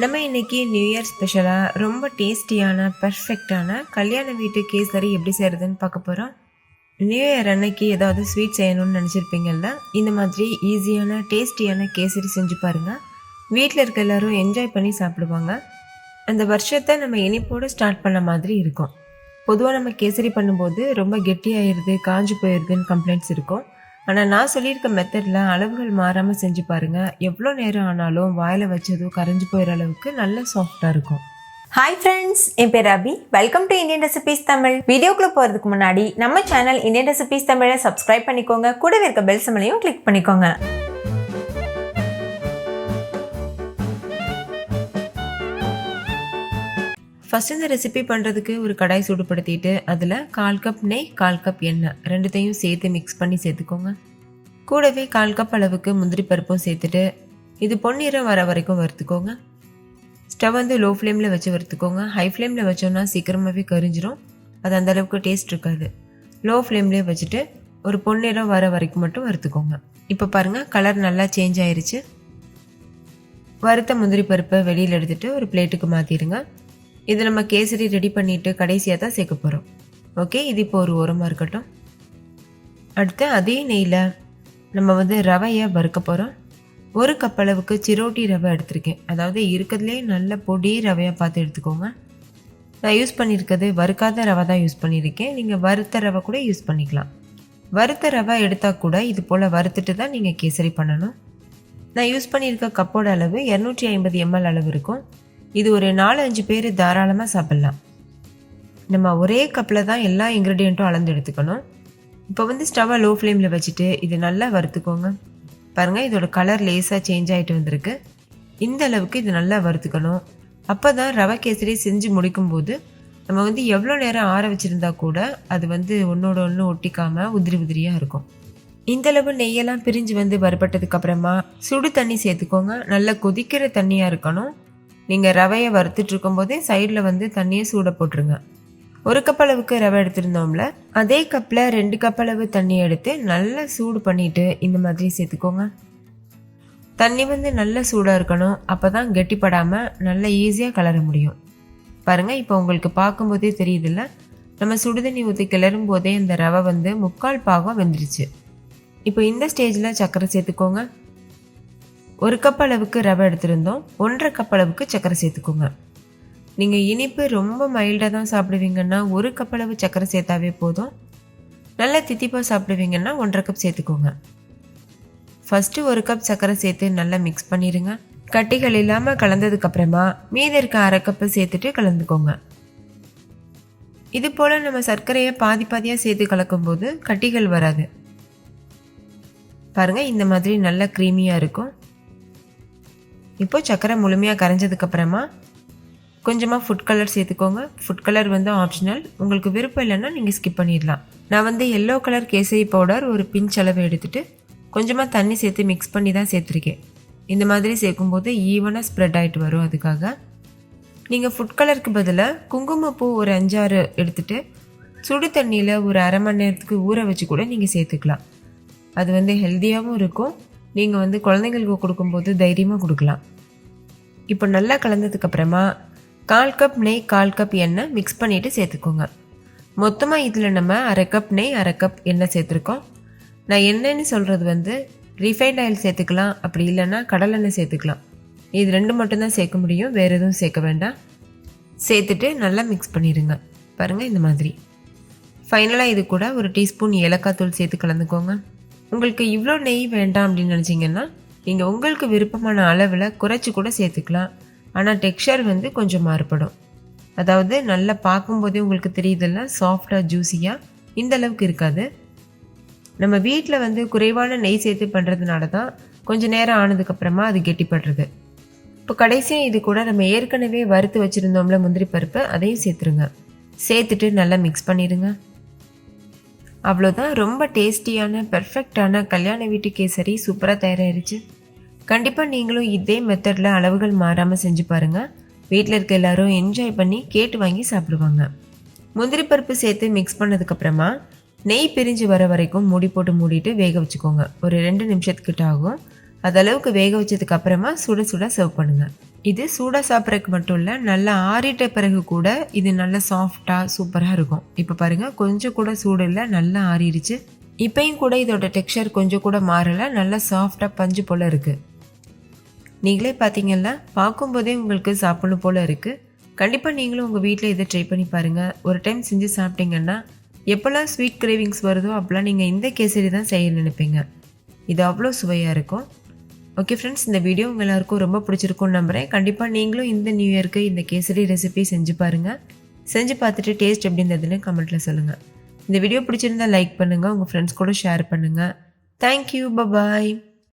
நம்ம இன்னைக்கு new year ஸ்பெஷலாக ரொம்ப டேஸ்டியான பர்ஃபெக்டான கல்யாண வீட்டு கேசரி எப்படி செய்கிறதுன்னு பார்க்க போகிறோம் நியூ இயர் அன்னைக்கு ஏதாவது ஸ்வீட் செய்யணும்னு நினச்சிருப்பீங்கல்ல? இந்த மாதிரி ஈஸியான டேஸ்டியான கேசரி செஞ்சு பாருங்கள் வீட்டில் இருக்க எல்லாரும் என்ஜாய் பண்ணி சாப்பிடுவாங்க. அந்த வருஷத்தை நம்ம இனிப்போடு ஸ்டார்ட் பண்ண மாதிரி இருக்கும். பொதுவாக நம்ம கேசரி பண்ணும்போது ரொம்ப கெட்டியாயிருது காஞ்சு போயிடுதுன்னு கம்ப்ளைண்ட்ஸ் இருக்கும். ஆனால் நான் சொல்லியிருக்க மெத்தடில் அளவுகள் மாறாமல் செஞ்சு பாருங்கள் எவ்வளோ நேரம் ஆனாலும் வாயில் வச்சதும் கரைஞ்சு போயிடுற அளவுக்கு நல்ல சாஃப்டாக இருக்கும். ஹாய் ஃப்ரெண்ட்ஸ் என் பேர் Abhi welcome to Indian recipes Tamil வீடியோக்குள்ளே போகிறதுக்கு முன்னாடி நம்ம சேனல் இந்தியன் ரெசிபிஸ் தமிழை சப்ஸ்கிரைப் பண்ணிக்கோங்க. கூடவே இருக்க பெல் சிம்மலையும் கிளிக் பண்ணிக்கோங்க. ஃபஸ்ட் இந்த ரெசிபி பண்ணுறதுக்கு ஒரு கடாய் சூடுபடுத்திட்டு அதில் கால் கப் நெய் கால் கப் எண்ணெய் ரெண்டுத்தையும் சேர்த்து மிக்ஸ் பண்ணி சேர்த்துக்கோங்க. கூடவே கால் கப் அளவுக்கு முந்திரி பருப்பும் சேர்த்துட்டு இது பொன்னிறம் வர வரைக்கும் வறுத்துக்கோங்க. ஸ்டவ் வந்து லோ ஃப்ளேமில் வச்சு வறுத்துக்கோங்க. ஹை ஃப்ளேமில் வச்சோன்னா சீக்கிரமாகவே கரிஞ்சிரும். அது அந்த அளவுக்கு டேஸ்ட் இருக்காது. லோ ஃப்ளேம்லேயே வச்சுட்டு ஒரு பொன்னிறம் வர வரைக்கும் மட்டும் வறுத்துக்கோங்க. இப்போ பாருங்கள் கலர் நல்லா சேஞ்ச் ஆயிருச்சு. வறுத்த முந்திரி பருப்பை வெளியில் எடுத்துகிட்டு ஒரு பிளேட்டுக்கு மாற்றிடுங்க இது நம்ம கேசரி ரெடி பண்ணிட்டு கடைசியாக தான் சேர்க்க போகிறோம் ஓகே இது இப்போ ஒரு உரமாக இருக்கட்டும். அடுத்து அதே நெய்யில் நம்ம வந்து ரவையை வறுக்க போகிறோம் ஒரு கப் அளவுக்கு சிரோட்டி ரவை எடுத்திருக்கேன். அதாவது இருக்கிறதுலே நல்ல பொடி ரவையாக பார்த்து எடுத்துக்கோங்க. நான் யூஸ் பண்ணியிருக்கிறது வறுக்காத ரவை தான் யூஸ் பண்ணியிருக்கேன். நீங்கள் வறுத்த ரவை கூட யூஸ் பண்ணிக்கலாம். வறுத்த ரவை எடுத்தால் கூட இது போல் வறுத்துட்டு தான் நீங்கள் கேசரி பண்ணணும். நான் யூஸ் பண்ணியிருக்க கப்போட அளவு இரநூற்றி ஐம்பது எம்எல் அளவு இருக்கும். இது ஒரு நாலு அஞ்சு பேர் தாராளமாக சாப்பிட்லாம். நம்ம ஒரே கப்பில் தான் எல்லா இன்க்ரீடியண்ட்டும் அளந்து எடுத்துக்கணும். இப்போ வந்து ஸ்டவ்வை லோ ஃப்ளேமில் வச்சுட்டு இது நல்லா வறுத்துக்கோங்க. பாருங்கள் இதோட கலர் லேஸாக சேஞ்ச் ஆகிட்டு வந்திருக்கு. இந்த அளவுக்கு இது நல்லா வறுத்துக்கணும். அப்போ தான் ரவை கேசரி செஞ்சு முடிக்கும்போது நம்ம வந்து எவ்வளோ நேரம் ஆற வச்சுருந்தா கூட அது வந்து ஒன்றோட ஒன்று ஒட்டிக்காமல் உதிரி உதிரியாக இருக்கும். இந்த அளவு நெய்யெல்லாம் பிரிஞ்சு வந்து வறுபட்டதுக்கப்புறமா சுடு தண்ணி சேர்த்துக்கோங்க. நல்லா கொதிக்கிற தண்ணியாக இருக்கணும். நீங்கள் ரவையை வறுத்துட்டு இருக்கும்போதே சைடில் வந்து தண்ணியை சூட போட்டுருங்க. ஒரு கப் அளவுக்கு ரவை எடுத்திருந்தோம்ல அதே கப்பில் ரெண்டு கப் அளவு தண்ணி எடுத்து நல்லா சூடு பண்ணிட்டு இந்த மாதிரி சேர்த்துக்கோங்க. தண்ணி வந்து நல்ல சூடாக இருக்கணும் அப்போ தான் கெட்டிப்படாமல் நல்லா ஈஸியாக கலர முடியும். பாருங்கள் இப்போ உங்களுக்கு பார்க்கும்போதே தெரியுதுல்ல நம்ம சுடுதண்ணி ஊற்றி கிளறும் போதே இந்த ரவை வந்து முக்கால் பாகம் வெந்துருச்சு. இப்போ இந்த ஸ்டேஜில் சர்க்கரை சேர்த்துக்கோங்க. ஒரு கப் அளவுக்கு ரவை எடுத்திருந்தோம். ஒன்றரை கப் அளவுக்கு சர்க்கரை சேர்த்துக்கோங்க. நீங்கள் இனிப்பு ரொம்ப மைல்டாக தான் சாப்பிடுவீங்கன்னா ஒரு கப் அளவு சர்க்கரை சேர்த்தாவே போதும். நல்லா தித்திப்பாக சாப்பிடுவீங்கன்னா ஒன்றரை கப் சேர்த்துக்கோங்க. ஃபஸ்ட்டு ஒரு கப் சர்க்கரை சேர்த்து நல்லா மிக்ஸ் பண்ணிடுங்க கட்டிகள் இல்லாமல் கலந்ததுக்கப்புறமா மீதி இருக்க அரை கப்பு சேர்த்துட்டு கலந்துக்கோங்க. இது போல் நம்ம சர்க்கரையை பாதி பாதியாக சேர்த்து கலக்கும்போது கட்டிகள் வராது. பாருங்கள் இந்த மாதிரி நல்லா க்ரீமியாக இருக்கும். இப்போ சர்க்கரை முழுமையாக கரைஞ்சதுக்கப்புறமா கொஞ்சமாக ஃபுட் கலர் சேர்த்துக்கோங்க. ஃபுட் கலர் வந்து ஆப்ஷனல் உங்களுக்கு விருப்பம் இல்லைன்னா நீங்கள் ஸ்கிப் பண்ணிடலாம். நான் வந்து எல்லோ கலர் கேசரி பவுடர் ஒரு பிஞ்ச் அளவு எடுத்துகிட்டு கொஞ்சமாக தண்ணி சேர்த்து மிக்ஸ் பண்ணி தான் சேர்த்துருக்கேன். இந்த மாதிரி சேர்க்கும்போது ஈவனாக ஸ்ப்ரெட் ஆகிட்டு வரும் அதுக்காக. நீங்கள் ஃபுட் கலருக்கு பதிலாக குங்குமப்பூ ஒரு அஞ்சாறு எடுத்துகிட்டு சுடு தண்ணியில் ஒரு அரை மணி நேரத்துக்கு ஊற வச்சு கூட நீங்கள் சேர்த்துக்கலாம். அது வந்து ஹெல்த்தியாகவும் இருக்கும். நீங்கள் வந்து குழந்தைங்களுக்கு கொடுக்கும்போது தைரியமாக கொடுக்கலாம். இப்போ நல்லா கலந்ததுக்கப்புறமா கால் கப் நெய் கால் கப் எண்ணெய் மிக்ஸ் பண்ணிவிட்டு சேர்த்துக்கோங்க. மொத்தமாக இதில் நம்ம அரை கப் நெய் அரை கப் எண்ணெய் சேர்த்துருக்கோம். நான் எண்ணெய்னு சொல்கிறது வந்து ரிஃபைண்ட் ஆயில் சேர்த்துக்கலாம் அப்படி இல்லைன்னா கடலெண்ணெய் சேர்த்துக்கலாம். இது ரெண்டு மட்டும்தான் சேர்க்க முடியும் வேறு எதுவும் சேர்க்க வேண்டாம். சேர்த்துட்டு நல்லா மிக்ஸ் பண்ணிடுங்க. பாருங்கள் இந்த மாதிரி. ஃபைனலாக இது கூட ஒரு டீஸ்பூன் ஏலக்காய் தூள் சேர்த்து கலந்துக்கோங்க. உங்களுக்கு இவ்வளோ நெய் வேண்டாம் அப்படின்னு நினச்சிங்கன்னா நீங்கள் உங்களுக்கு விருப்பமான அளவில் குறைச்சி கூட சேர்த்துக்கலாம். ஆனால் டெக்ஸ்சர் வந்து கொஞ்சம் மாறுபடும். அதாவது நல்லா பார்க்கும்போதே உங்களுக்கு தெரியுதுல்ல சாஃப்டாக ஜூஸியாக இந்த அளவுக்கு இருக்காது. நம்ம வீட்டில் வந்து குறைவான நெய் சேர்த்து பண்ணுறதுனால தான் கொஞ்சம் நேரம் ஆனதுக்கப்புறமா அது கெட்டிப்படுறது. இப்போ கடைசியாக இது கூட நம்ம ஏற்கனவே வறுத்து வச்சுருந்தோம்ல முந்திரி பருப்பு அதையும் சேர்த்துருங்க. சேர்த்துட்டு நல்லா மிக்ஸ் பண்ணிடுங்க. அவ்வளோதான் ரொம்ப டேஸ்டியான பெர்ஃபெக்டான கல்யாண வீட்டு கேசரி சூப்பராக தயாராகிடுச்சு கண்டிப்பாக நீங்களும் இதே மெத்தடில் அளவுகள் மாறாமல் செஞ்சு பாருங்கள் வீட்டில் இருக்க எல்லாரும் என்ஜாய் பண்ணி கேட்டு வாங்கி சாப்பிடுவாங்க. முந்திரி பருப்பு சேர்த்து மிக்ஸ் பண்ணதுக்கப்புறமா நெய் பிரிஞ்சு வர வரைக்கும் மூடி போட்டு மூடிட்டு வேக வச்சுக்கோங்க. ஒரு ரெண்டு நிமிஷத்துக்கிட்ட ஆகும். அதளவுக்கு வேக வச்சதுக்கு அப்புறமா சுட சுட சர்வ் பண்ணுங்கள் இது சூடாக சாப்பிட்றதுக்கு மட்டும் இல்லை நல்லா ஆறிட்ட பிறகு கூட இது நல்லா சாஃப்டாக சூப்பராக இருக்கும். இப்போ பாருங்கள் கொஞ்சம் கூட சூடு இல்லை நல்லா ஆறிடுச்சு. இப்பையும் கூட இதோட டெக்ஸ்சர் கொஞ்சம் கூட மாறலை நல்லா சாஃப்டாக பஞ்சு போல் இருக்குது நீங்களே பார்த்தீங்கன்னா பார்க்கும்போதே உங்களுக்கு சாப்பிடணும் போல் இருக்குது கண்டிப்பாக நீங்களும் உங்கள் வீட்டில் இதை ட்ரை பண்ணி பாருங்கள் ஒரு டைம் செஞ்சு சாப்பிட்டீங்கன்னா எப்போல்லாம் ஸ்வீட் கிரேவிங்ஸ் வருதோ அப்போல்லாம் நீங்கள் இந்த கேசரி தான் செய்ய நினைப்பீங்க. இது அவ்வளோ சுவையாக இருக்கும். ஓகே ஃப்ரெண்ட்ஸ் இந்த வீடியோ உங்கள் எல்லாருக்கும் ரொம்ப பிடிச்சிருக்கும்னு நம்புகிறேன் கண்டிப்பாக நீங்களும் இந்த நியூ இயர்க்கு இந்த கேசரி ரெசிபி செஞ்சு பாருங்கள் செஞ்சு பார்த்துட்டு டேஸ்ட் எப்படி இருந்ததுன்னு கமெண்ட்டில் சொல்லுங்கள் இந்த வீடியோ பிடிச்சிருந்தா லைக் பண்ணுங்கள் உங்கள் ஃப்ரெண்ட்ஸ் கூட ஷேர் பண்ணுங்கள் தேங்க்யூ பபாய்